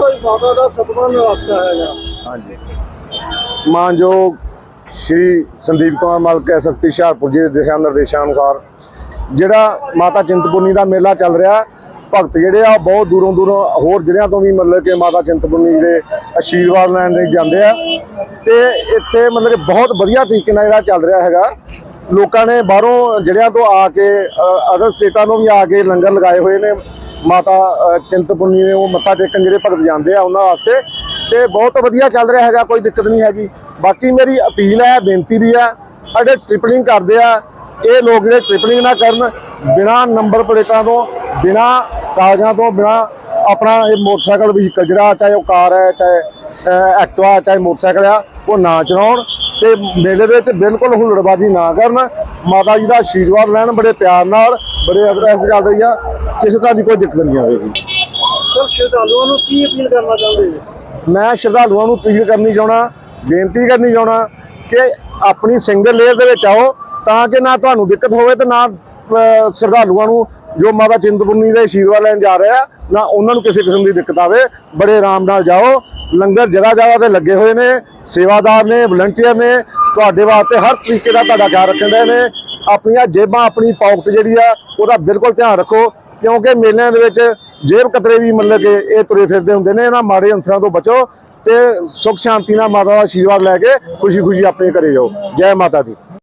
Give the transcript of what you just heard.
ਹੋਈ ਮਾਤਾ ਦਾ ਸਤਵਾਂ ਨਿਵਾਸਤਾ ਹੈਗਾ। ਹਾਂਜੀ। ਮਾਨਯੋਗ ਸ਼੍ਰੀ ਸੰਦੀਪ ਕੁਮਾਰ ਮਲਕ ਐਸਐਸਪੀ ਹੁਸ਼ਿਆਰਪੁਰ ਜੀ ਦੇ ਦਿਸ਼ਾ ਨਿਰਦੇਸ਼ਾਂ ਅਨੁਸਾਰ, ਜਿਹੜਾ ਮਾਤਾ ਚਿੰਤਪੁਰਨੀ ਦਾ ਮੇਲਾ ਚੱਲ ਰਿਹਾ, ਭਗਤ ਜਿਹੜੇ ਆ ਬਹੁਤ ਦੂਰੋਂ ਦੂਰੋਂ ਹੋਰ ਜ਼ਿਲ੍ਹਿਆਂ ਤੋਂ ਵੀ ਮਤਲਬ ਕਿ ਮਾਤਾ ਚਿੰਤਪੁਰਨੀ ਦੇ ਆਸ਼ੀਰਵਾਦ ਲੈਣ ਲਈ ਜਾਂਦੇ ਆ। ਤੇ ਇੱਥੇ ਮਤਲਬ ਕਿ ਬਹੁਤ ਵਧੀਆ ਤਰੀਕੇ ਨਾਲ ਜਿਹੜਾ ਚੱਲ ਰਿਹਾ ਹੈਗਾ। ਲੋਕਾਂ ਨੇ ਬਾਹਰੋਂ ਜ਼ਿਲ੍ਹਿਆਂ ਤੋਂ ਆ ਕੇ ਅਦਰ ਸਟੇਟਾਂ ਤੋਂ ਵੀ ਆ ਕੇ ਲੰਗਰ ਲਗਾਏ ਹੋਏ ਨੇ। ਮਾਤਾ ਚਿੰਤਪੁਰਨੀ ਦੇ ਉਹ ਮੱਥਾ ਟੇਕਣ ਜਿਹੜੇ ਭਗਤ ਜਾਂਦੇ ਆ ਉਹਨਾਂ ਵਾਸਤੇ। ਤੇ ਬਹੁਤ ਵਧੀਆ ਚੱਲ ਰਿਹਾ ਹੈਗਾ ਕੋਈ ਦਿੱਕਤ ਨਹੀਂ ਹੈਗੀ। ਬਾਕੀ ਮੇਰੀ ਅਪੀਲ ਹੈ ਬੇਨਤੀ ਵੀ ਹੈ ਸਾਡੇ ਟ੍ਰਿਪਲਿੰਗ ਕਰਦੇ ਆ। ਇਹ ਲੋਕ ਜਿਹੜੇ ਟ੍ਰਿਪਲਿੰਗ ਨਾ ਕਰਨ ਬਿਨਾ ਨੰਬਰ ਪਲੇਟਾਂ ਤੋਂ ਬਿਨਾ ਕਾਗਜ਼ਾਂ ਤੋਂ ਬਿਨਾ ਆਪਣਾ ਇਹ ਮੋਟਰਸਾਈਕਲ ਵਹੀਕਲ ਜਿਹੜਾ ਚਾਹੇ ਉਹ ਕਾਰ ਹੈ ਚਾਹੇ ਅ, ਐਕਟਿਵਾ ਚਾਹੇ ਮੋਟਰਸਾਈਕਲ ਆ ਉਹ ਨਾ ਚਲਾਉਣ ਤੇ ਮੇਲੇ ਦੇ ਵਿੱਚ ਬਿਲਕੁਲ ਹੁੱਲੜਬਾਜ਼ੀ ਨਾ ਕਰਨ। ਮਾਤਾ ਜੀ ਦਾ ਆਸ਼ੀਰਵਾਦ ਲੈਣ ਬੜੇ ਪਿਆਰ ਨਾਲ ਬੜੇ ਅਦਰਸ ਚੱਲਦੇ ਆ ਕਿਸੇ ਤਰ੍ਹਾਂ ਦੀ ਕੋਈ ਦਿੱਕਤ ਨਹੀਂ ਆਵੇਗੀ। ਸਰ ਸ਼ਰਧਾਲੂਆਂ ਨੂੰ ਕੀ ਅਪੀਲ ਕਰਨਾ ਚਾਹੁੰਦੇ ਜੀ ਮੈਂ ਸ਼ਰਧਾਲੂਆਂ ਨੂੰ ਅਪੀਲ ਕਰਨੀ ਚਾਹਣਾ ਬੇਨਤੀ ਕਰਨੀ ਚਾਹਣਾ ਕਿ ਆਪਣੀ ਸਿੰਗਲ ਲੇਅਰ ਦੇ ਵਿੱਚ ਆਓ ਤਾਂ ਕਿ ਨਾ ਤੁਹਾਨੂੰ ਦਿੱਕਤ ਹੋਵੇ ਤੇ ਨਾ ਸ਼ਰਧਾਲੂਆਂ ਨੂੰ ਜੋ ਮਾਤਾ ਚਿੰਤਪੁਰਨੀ ਦੇ ਆਸ਼ੀਰਵਾਦ ਲੈਣ ਜਾ ਰਹੇ ਆ ਨਾ ਉਹਨਾਂ ਨੂੰ ਕਿਸੇ ਕਿਸਮ ਦੀ ਦਿੱਕਤ ਆਵੇ। ਬੜੇ ਆਰਾਮ ਨਾਲ ਜਾਓ। ਲੰਗਰ ਜਗ੍ਹਾ ਜਗ੍ਹਾ ਤੇ ਲੱਗੇ ਹੋਏ ਨੇ ਸੇਵਾਦਾਰ ਨੇ ਵਲੰਟੀਅਰ ਨੇ ਤੁਹਾਡੇ ਵਾਸਤੇ ਹਰ ਤਰੀਕੇ ਦਾ ਤੁਹਾਡਾ ਖਿਆਲ ਰੱਖਣ ਦੇ ਨੇ। ਆਪਣੀਆਂ ਜੇਬਾਂ, ਆਪਣੀ ਪਾਕਟ ਜਿਹੜੀ ਆ, ਉਹਦਾ ਬਿਲਕੁਲ ਧਿਆਨ ਰੱਖੋ, ਕਿਉਂਕਿ ਮੇਲਿਆਂ ਦੇ ਵਿੱਚ ਜੇਬ ਕਤਰੇ ਵੀ ਮਤਲਬ ਕਿ ਇਹ ਤੁਰੇ ਫਿਰਦੇ ਹੁੰਦੇ ਨੇ, ਇਹਨਾਂ ਮਾੜੇ ਅੰਸਰਾਂ ਤੋਂ ਬਚੋ ਤੇ ਸੁਖ ਸ਼ਾਂਤੀ ਨਾਲ ਮਾਤਾ ਦਾ ਆਸ਼ੀਰਵਾਦ ਲੈ ਕੇ ਖੁਸ਼ੀ ਖੁਸ਼ੀ ਆਪਣੇ ਘਰੇ ਜਾਓ ਜੈ ਮਾਤਾ ਦੀ।